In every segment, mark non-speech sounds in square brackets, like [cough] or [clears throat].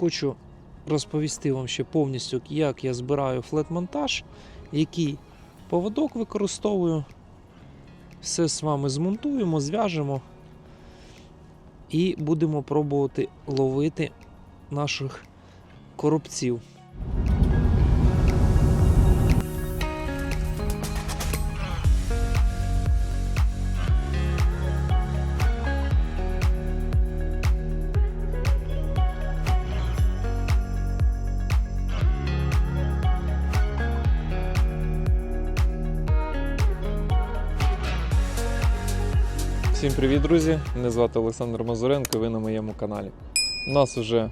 хочу розповісти вам ще повністю, як я збираю флет-монтаж, який поводок використовую. Все з вами змонтуємо, зв'яжемо і будемо пробувати ловити наших коробців. Всім привіт, друзі! Мене звати Олександр Мазуренко, ви на моєму каналі. У нас вже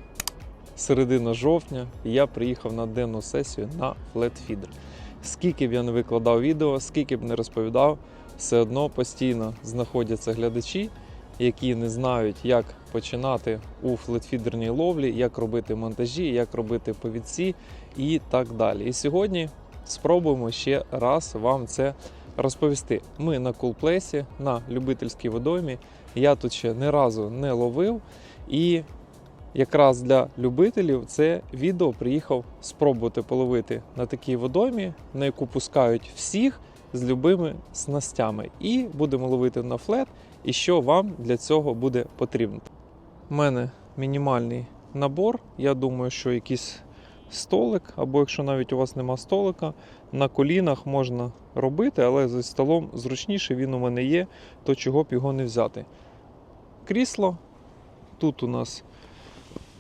середина жовтня, і я приїхав на денну сесію на флетфідер. Скільки б я не викладав відео, скільки б не розповідав, все одно постійно знаходяться глядачі, які не знають, як починати у флетфідерній ловлі, як робити монтажі, як робити повідці і так далі. І сьогодні спробуємо ще раз вам це розповісти. Ми на кулплесі, на любительській водоймі. Я тут ще ні разу не ловив. І якраз для любителів це відео приїхав спробувати половити на такій водоймі, на яку пускають всіх з любими снастями. І будемо ловити на флет. І що вам для цього буде потрібно. У мене мінімальний набор. Я думаю, що якийсь столик, або якщо навіть у вас нема столика, на колінах можна робити, але зі столом зручніше він у мене є, то чого б його не взяти. Крісло. Тут у нас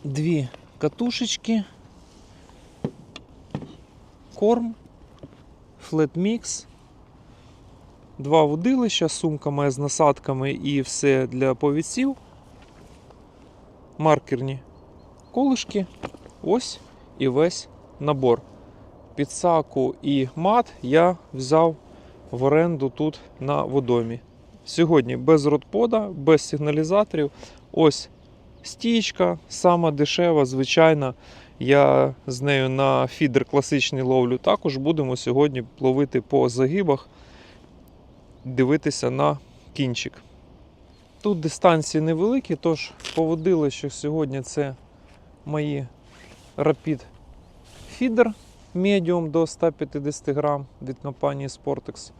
Дві катушечки, корм, флетмікс, два водилища, сумка моя з насадками і все для повідців. Маркерні колишки. Ось і весь набор. Підсаку і мат я взяв в оренду тут на водомі. Сьогодні без родпода, без сигналізаторів. Ось стічка, сама дешева, звичайна. Я з нею на фідер класичний ловлю. Також будемо сьогодні ловити по загибах, дивитися на кінчик. Тут дистанції невеликі, тож поводили, що сьогодні це мої Rapid Feeder Medium до 150 грам від компанії Sportex.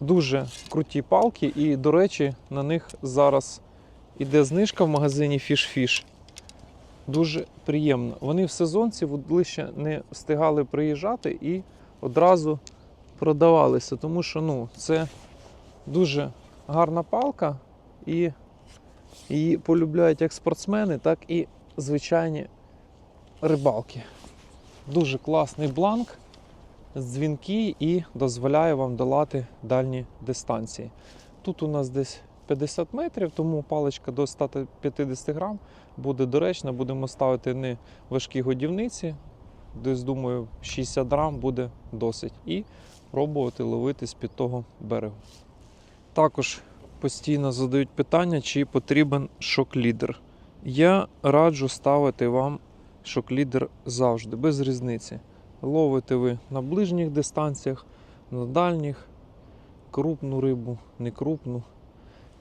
Дуже круті палки, і, до речі, на них зараз іде знижка в магазині Fish Fish. Дуже приємно. Вони в сезонці вудлище не встигали приїжджати і одразу продавалися, тому що ну, це дуже гарна палка, і її полюбляють як спортсмени, так і звичайні рибалки. Дуже класний бланк, дзвінкий і дозволяє вам долати дальні дистанції. Тут у нас десь 50 метрів, тому паличка до 150 грам буде доречна. Будемо ставити не важкі годівниці. Десь, думаю, 60 грам буде досить. І пробувати ловити з-під того берегу. Також постійно задають питання, чи потрібен шок-лідер. Я раджу ставити вам шок-лідер завжди, без різниці. Ловите ви на ближніх дистанціях, на дальніх, крупну рибу, не крупну,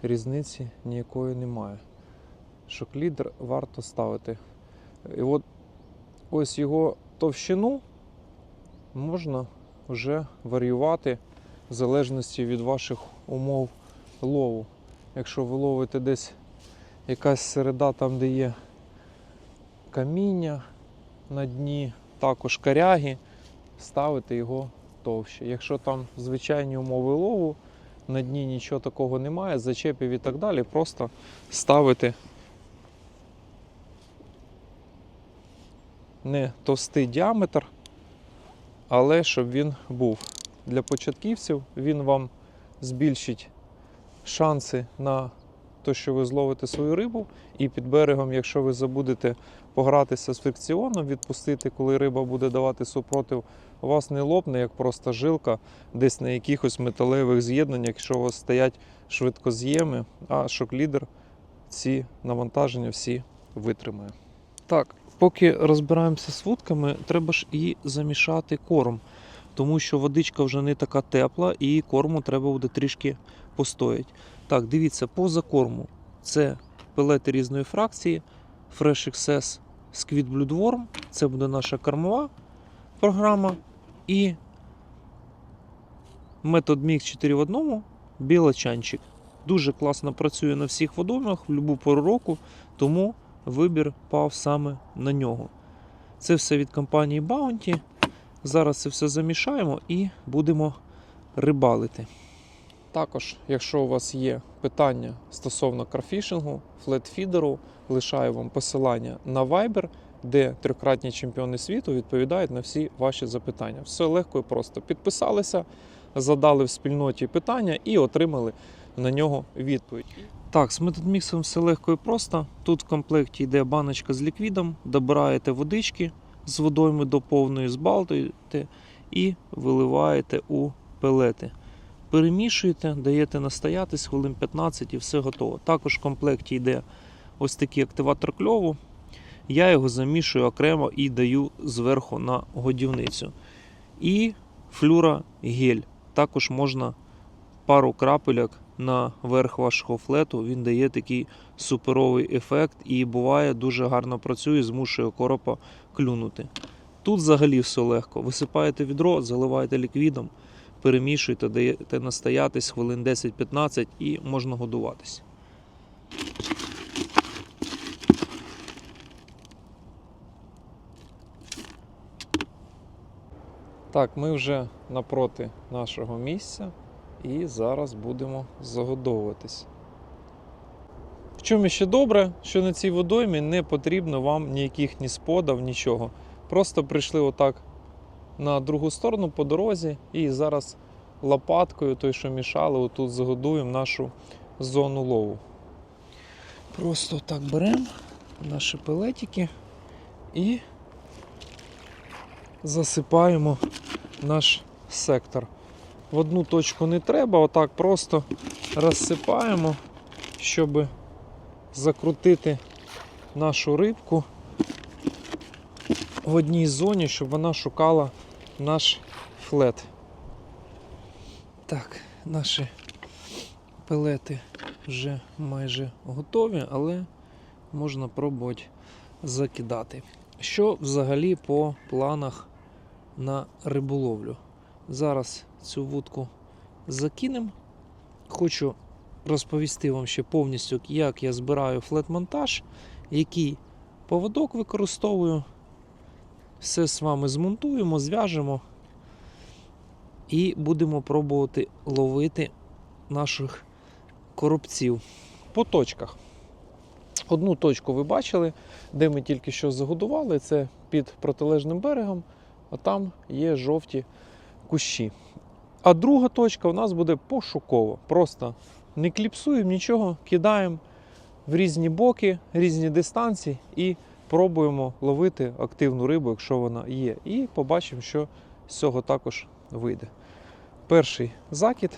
різниці ніякої немає. Шок-лідер варто ставити. І от ось його товщину можна вже варіювати в залежності від ваших умов лову. Якщо ви ловите десь якась середа, там де є каміння на дні, також коряги, ставити його товще. Якщо там звичайні умови лову, на дні нічого такого немає, зачепів і так далі, просто ставити не товстий діаметр, але щоб він був. Для початківців він вам збільшить шанси на те, що ви зловите свою рибу, і під берегом, якщо ви забудете погратися з фрикціоном, відпустити, коли риба буде давати супротив, у вас не лопне, як просто жилка, десь на якихось металевих з'єднаннях, якщо у вас стоять швидкоз'єми, а шок-лідер ці навантаження всі витримає. Так, поки розбираємося з вудками, треба ж і замішати корм, тому що водичка вже не така тепла, і корму треба буде трішки постоять. Так, дивіться, по закорму це пелети різної фракції, Fresh XS Squid Bloodworm, це буде наша кормова програма. І метод Mix 4 в одному білочанчик. Дуже класно працює на всіх водоймах в будь-яку пору року, тому вибір пав саме на нього. Це все від компанії Bounty. Зараз це все замішаємо і будемо рибалити. Також, якщо у вас є питання стосовно карфішингу, флетфідеру, лишаю вам посилання на Viber, де трьохкратні чемпіони світу відповідають на всі ваші запитання. Все легко і просто. Підписалися, задали в спільноті питання і отримали на нього відповідь. Так, з методміксом все легко і просто. Тут в комплекті йде баночка з ліквідом, добираєте водички з водойми до повної, збалтуєте і виливаєте у пелети. Перемішуєте, даєте настоятись хвилин 15 і все готово. Також в комплекті йде ось такий активатор кльову. Я його замішую окремо і даю зверху на годівницю. І флюра гель. Також можна пару крапельок на верх вашого флету. Він дає такий суперовий ефект і буває дуже гарно працює, змушує коропа клюнути. Тут взагалі все легко. Висипаєте відро, заливаєте ліквідом, перемішуєте, даєте настоятись хвилин 10-15 і можна годуватись. Так, ми вже напроти нашого місця і зараз будемо загодовуватись. В чому ще добре, що на цій водоймі не потрібно вам ніяких ні сподав, нічого. Просто прийшли отак на другу сторону по дорозі і зараз лопаткою, той, що мішали, отут загодуємо нашу зону лову. Просто так беремо наші пелетики і засипаємо наш сектор. В одну точку не треба, отак просто розсипаємо, щоб закрутити нашу рибку в одній зоні, щоб вона шукала наш флет. Так, наші пелети вже майже готові, але можна пробувати закидати. Що взагалі по планах на риболовлю? Зараз цю вудку закинемо. Хочу розповісти вам ще повністю, як я збираю флет-монтаж, який поводок використовую. Все з вами змонтуємо, зв'яжемо і будемо пробувати ловити наших коробців. По точках. Одну точку ви бачили, де ми тільки що загодували, це під протилежним берегом, а там є жовті кущі. А друга точка у нас буде пошукова. Просто не кліпсуємо нічого, кидаємо в різні боки, різні дистанції і пробуємо ловити активну рибу, якщо вона є. І побачимо, що з цього також вийде. Перший закид.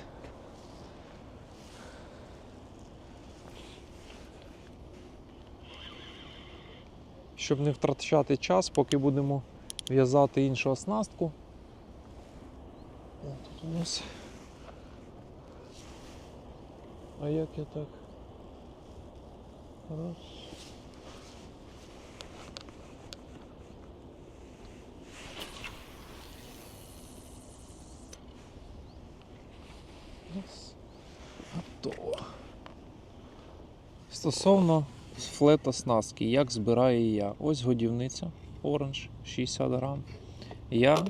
Щоб не втрачати час, поки будемо в'язати іншу оснастку. О, тут у нас. А як я так? Раз. Готово. Стосовно флет оснастки, як збираю я. Ось годівниця Orange 60 грам. Я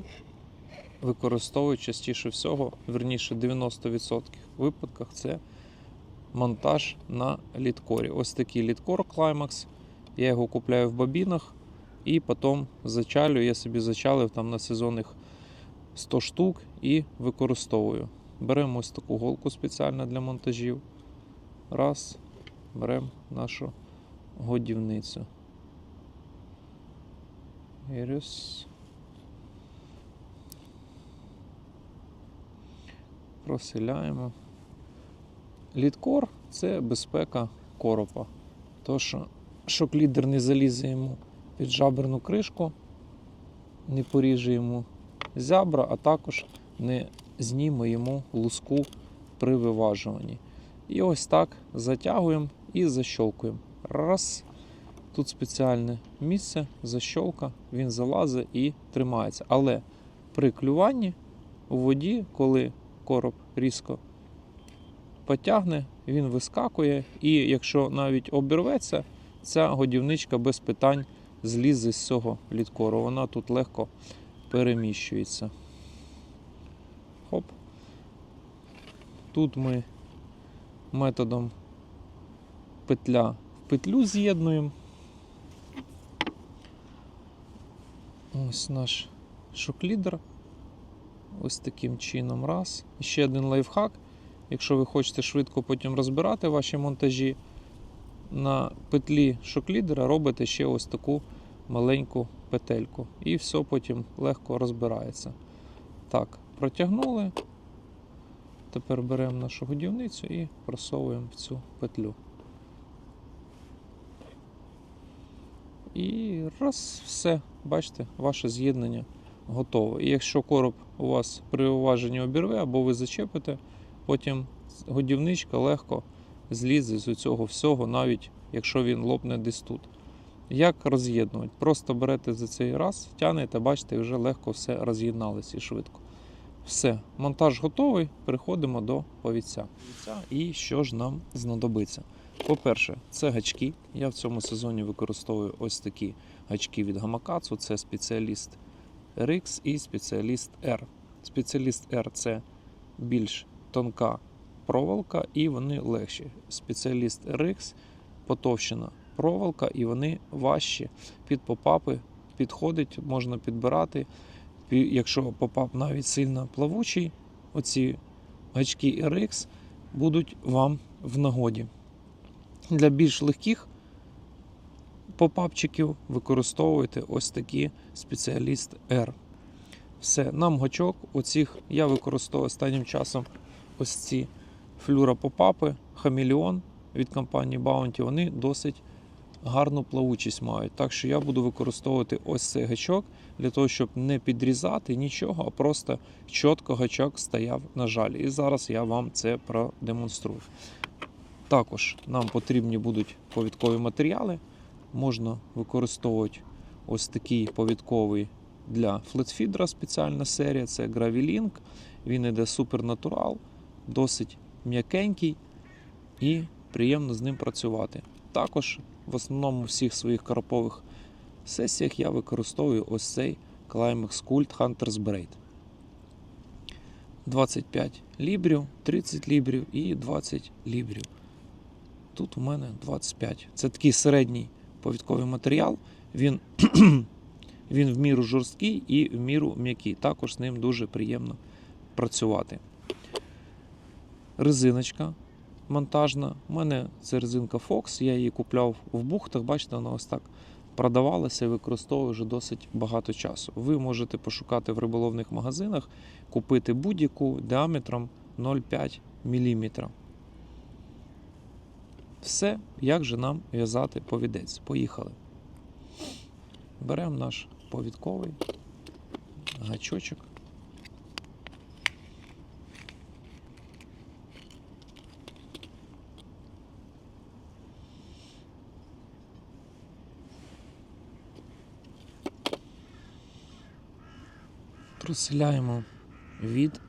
використовую частіше всього, верніше 90% випадках це монтаж на літкорі. Ось такий літкор Climax. Я його купляю в бобінах і потім зачалюю. Я собі зачалив там на сезонних 100 штук і використовую. Беремо ось таку голку спеціально для монтажів. Раз, беремо нашу годівницю. І раз. Проселяємо. Лідкор це безпека коропа. То, що шок-лідер не залізе йому під жаберну кришку, не поріже йому зябра, а також не зніме йому луску при виважуванні. І ось так затягуємо і защолкуємо. Раз. Тут спеціальне місце, защолка, він залазить і тримається. Але при клюванні у воді, коли короб різко потягне, він вискакує, і якщо навіть обірветься, ця годівничка без питань злізе з цього літкору. Вона тут легко переміщується. Хоп. Тут ми методом петля в петлю з'єднуємо. Ось наш шоклідер. Ось таким чином. Раз. І ще один лайфхак. Якщо ви хочете швидко потім розбирати ваші монтажі, на петлі шоклідера робите ще ось таку маленьку петельку. І все потім легко розбирається. Так, протягнули. Тепер беремо нашу годівницю і просовуємо в цю петлю. І раз, все, бачите, ваше з'єднання готове. І якщо короб у вас при уваженні обірве або ви зачепите, потім годівничка легко злізе з цього всього, навіть якщо він лопне десь тут. Як роз'єднувати? Просто берете за цей раз, тягнете, бачите, вже легко все роз'єдналося і швидко. Все, монтаж готовий. Переходимо до повідця. І що ж нам знадобиться? По-перше, це гачки. Я в цьому сезоні використовую ось такі гачки від Гамакацу. Це спеціаліст RX і спеціаліст R. Спеціаліст R це більш тонка проволока і вони легші. Спеціаліст RX потовщена проволока і вони важчі. Під попапи підходить, можна підбирати. Якщо попап навіть сильно плавучий, оці гачки RX будуть вам в нагоді. Для більш легких попапчиків використовуйте ось такі спеціаліст R. Все, нам гачок, оцих я використовую останнім часом ось ці флюропопапи, хамелеон від компанії Bounty, вони досить гарну плавучість мають. Так що я буду використовувати ось цей гачок для того, щоб не підрізати нічого, а просто чітко гачок стояв на жалі. І зараз я вам це продемонструю. Також нам потрібні будуть повідкові матеріали. Можна використовувати ось такий повідковий для флетфідера спеціальна серія. Це Gravylink. Він іде супернатурал, досить м'якенький і приємно з ним працювати. Також в основному всіх своїх карпових сесіях я використовую ось цей Climax Cult Hunter's Braid. 25 лібрів, 30 лібрів і 20 лібрів. Тут у мене 25. Це такий середній повідковий матеріал. Він, [clears throat] він в міру жорсткий і в міру м'який. Також з ним дуже приємно працювати. Резиночка монтажна. У мене це резинка Fox, я її купляв в бухтах, бачите, вона ось так продавалася і використовую вже досить багато часу. Ви можете пошукати в риболовних магазинах, купити будь-яку діаметром 0,5 мм. Все, як же нам в'язати повідець. Поїхали. Беремо наш повідковий гачочок. Проселяємо від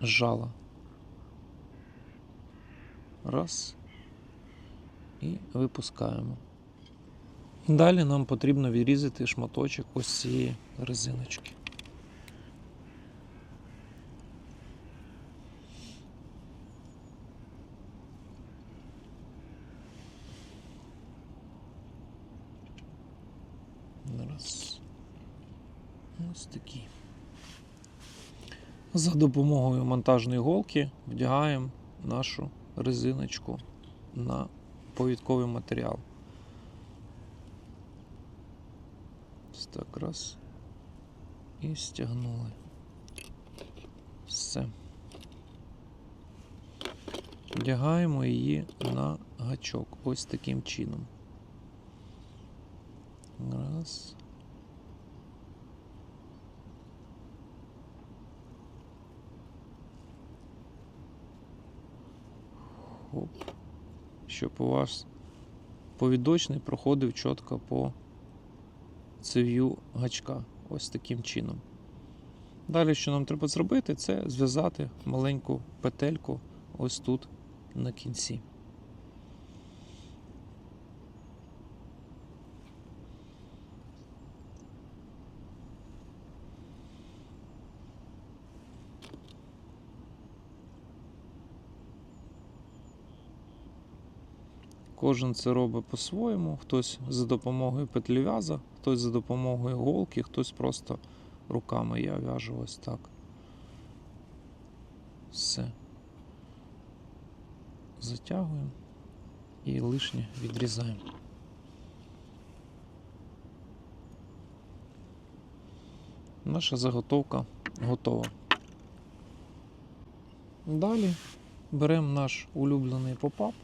жала. Раз. І випускаємо. Далі нам потрібно відрізати шматочок ось цієї резиночки. Ось такі. За допомогою монтажної голки вдягаємо нашу резиночку на повідковий матеріал. Ось так раз. І стягнули. Все. Вдягаємо її на гачок. Ось таким чином. Раз. Хоп. Щоб у вас повідочний проходив чітко по цев'ю гачка. Ось таким чином. Далі, що нам треба зробити, це зв'язати маленьку петельку ось тут на кінці. Кожен це робить по-своєму. Хтось за допомогою петлів'яза, хтось за допомогою голки, хтось просто руками я в'яжу ось так. Все. Затягуємо і лишнє відрізаємо. Наша заготовка готова. Далі беремо наш улюблений попап.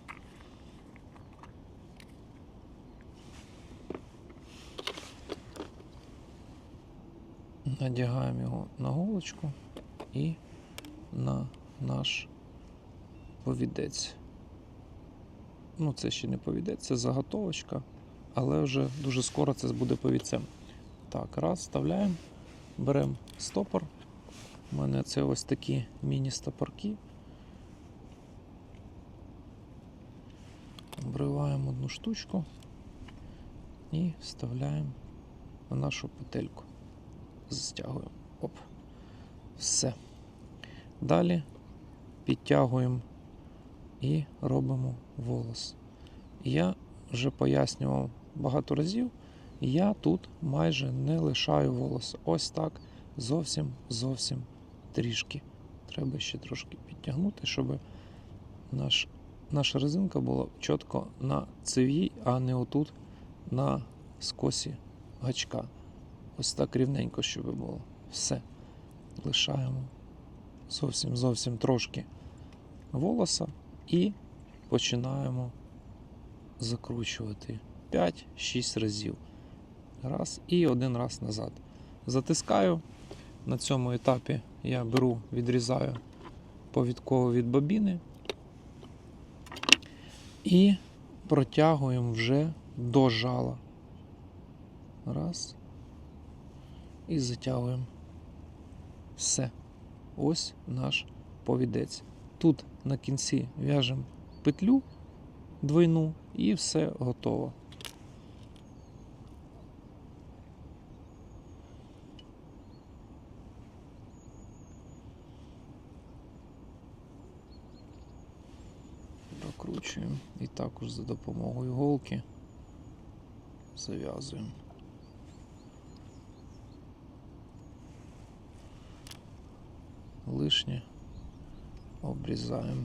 Надягаємо його на голочку і на наш повідець. Ну, це ще не повідець, це заготовочка, але вже дуже скоро це буде повідцем. Так, раз, вставляємо, беремо стопор. У мене це ось такі міні-стопорки. Обриваємо одну штучку і вставляємо на нашу петельку. Застягуємо. Оп. Все. Далі підтягуємо і робимо волос. Я вже пояснював багато разів, я тут майже не лишаю волоса. Ось так зовсім зовсім трішки. Треба ще трошки підтягнути, щоб наш, наша резинка була чітко на цев'ї, а не отут на скосі гачка. Ось так рівненько, щоб було. Все. Лишаємо зовсім зовсім трошки волоса і починаємо закручувати 5-6 разів. Раз і один раз назад. Затискаю. На цьому етапі я беру, відрізаю повідково від бобіни і протягуємо вже до жала. Раз. І затягуємо. Все. Ось наш повідець. Тут на кінці в'яжемо петлю двойну і все готово. Прокручуємо і також за допомогою голки зав'язуємо. Лишнє обрізаємо.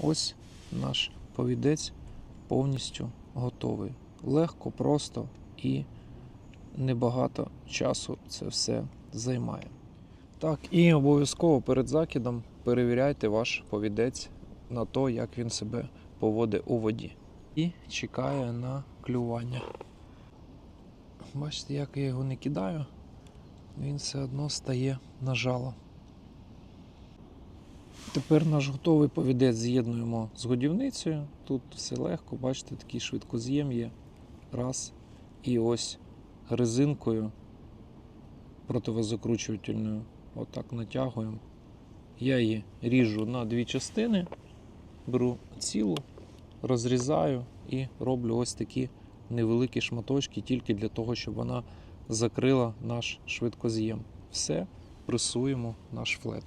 Ось наш повідець повністю готовий. Легко, просто і небагато часу це все займає. Так, і обов'язково перед закидом перевіряйте ваш повідець на то, як він себе поводить у воді. І чекає на клювання. Бачите, як я його не кидаю, він все одно стає на жало. Тепер наш готовий повідець з'єднуємо з годівницею. Тут все легко, бачите, такий швидкоз'єм є. Раз. І ось резинкою противозакручувальною отак натягуємо. Я її ріжу на дві частини, беру цілу, розрізаю і роблю ось такі невеликі шматочки тільки для того, щоб вона закрила наш швидкоз'єм. Все, пресуємо наш флет.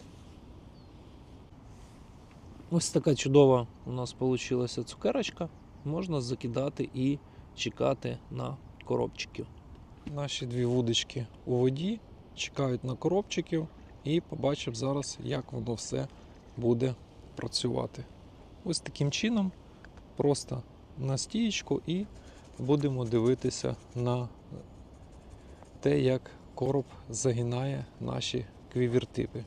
Ось така чудова у нас вийшла цукерочка. Можна закидати і чекати на коробчиків. Наші дві вудочки у воді чекають на коробчиків і побачимо зараз, як воно все буде працювати. Ось таким чином, просто на стієчку і будемо дивитися на те, як короб загинає наші квівертипи.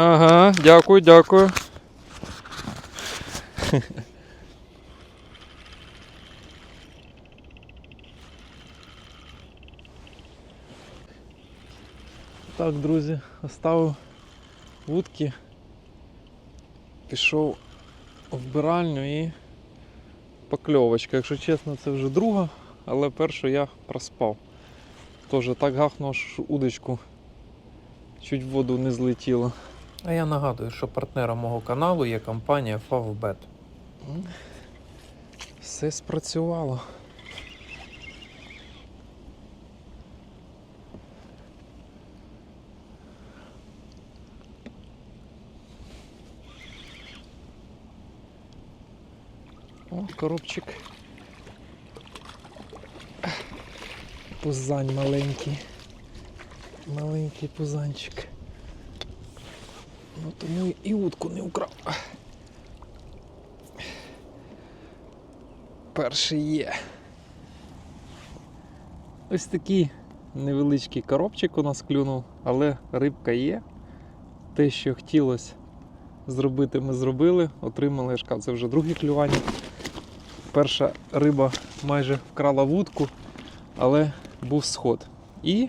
Ага, дякую, дякую. Так, друзі, оставив вудки, пішов в вбиральню і покльовочка. Якщо чесно, це вже друга, але першу я проспав. Тоже так гахнув, що удочку чуть в воду не злетіло. А я нагадую, що партнером мого каналу є компанія Favbet. Все спрацювало. О, коробчик. Пузань маленький. Маленький пузанчик. Ну тому і утку не украв. Перший є. Ось такий невеличкий коробчик у нас клюнув, але рибка є. Те, що хотілося зробити, ми зробили. Отримали я це вже друге клювання. Перша риба майже вкрала вудку, але був сход. І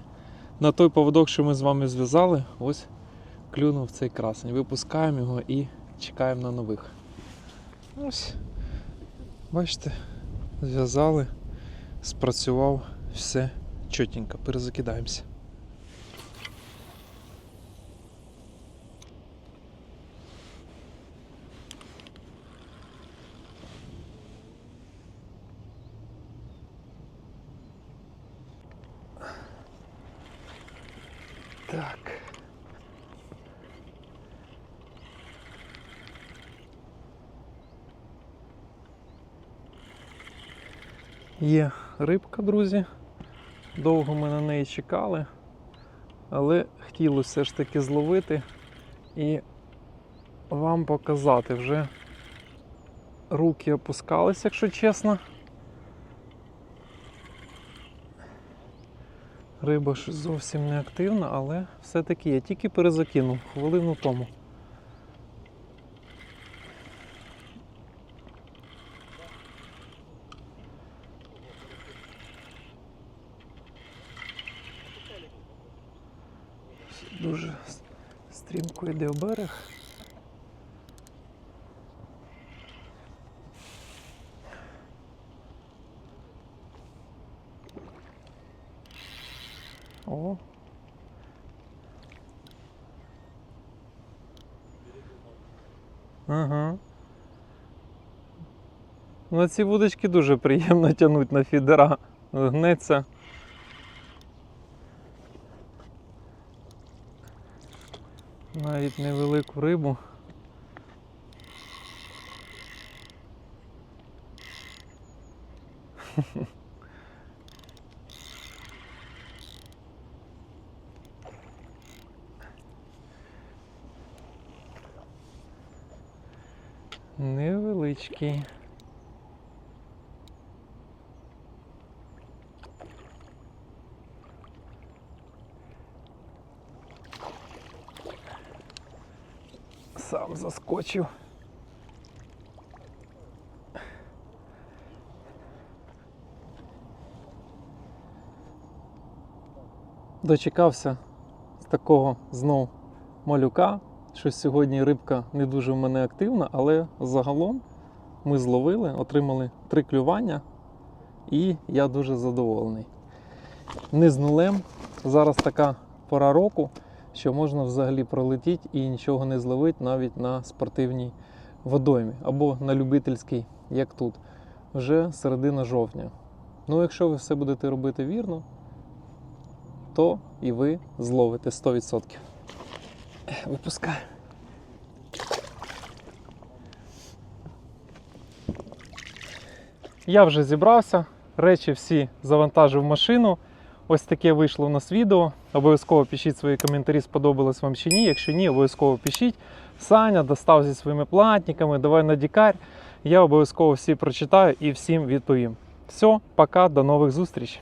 на той поводок, що ми з вами зв'язали, ось клюнув цей красень. Випускаємо його і чекаємо на нових. Ось. Бачите, зв'язали, спрацював, все чотенько, перезакидаємося. Так. Є рибка, друзі. Довго ми на неї чекали, але хотілося все ж таки зловити і вам показати. Вже руки опускались, якщо чесно. Риба ж зовсім не активна, але все-таки я тільки перезакинув хвилину тому. Дуже стрімко йде в берег. О. Ага. Ну, ці вудочки дуже приємно тягнуть на фідера. Гнеться. Навіть невелику рибу. [laughs] Невеличкий. Заскочив. Дочекався з такого знов малюка. Щось сьогодні рибка не дуже в мене активна, але загалом ми зловили, отримали три клювання, і я дуже задоволений. Не з нулем. Зараз така пора року, що можна взагалі пролетіти і нічого не зловити навіть на спортивній водоймі або на любительській, як тут. Вже середина жовтня. Ну, якщо ви все будете робити вірно, то і ви зловите 100%. Випускаю. Я вже зібрався, речі всі завантажив машину. Ось таке вийшло у нас відео. Обов'язково пишіть свої коментарі, сподобалось вам чи ні. Якщо ні, обов'язково пишіть. Саня достав зі своїми платниками, давай на дікар. Я обов'язково всі прочитаю і всім відповім. Все, пока, до нових зустрічей.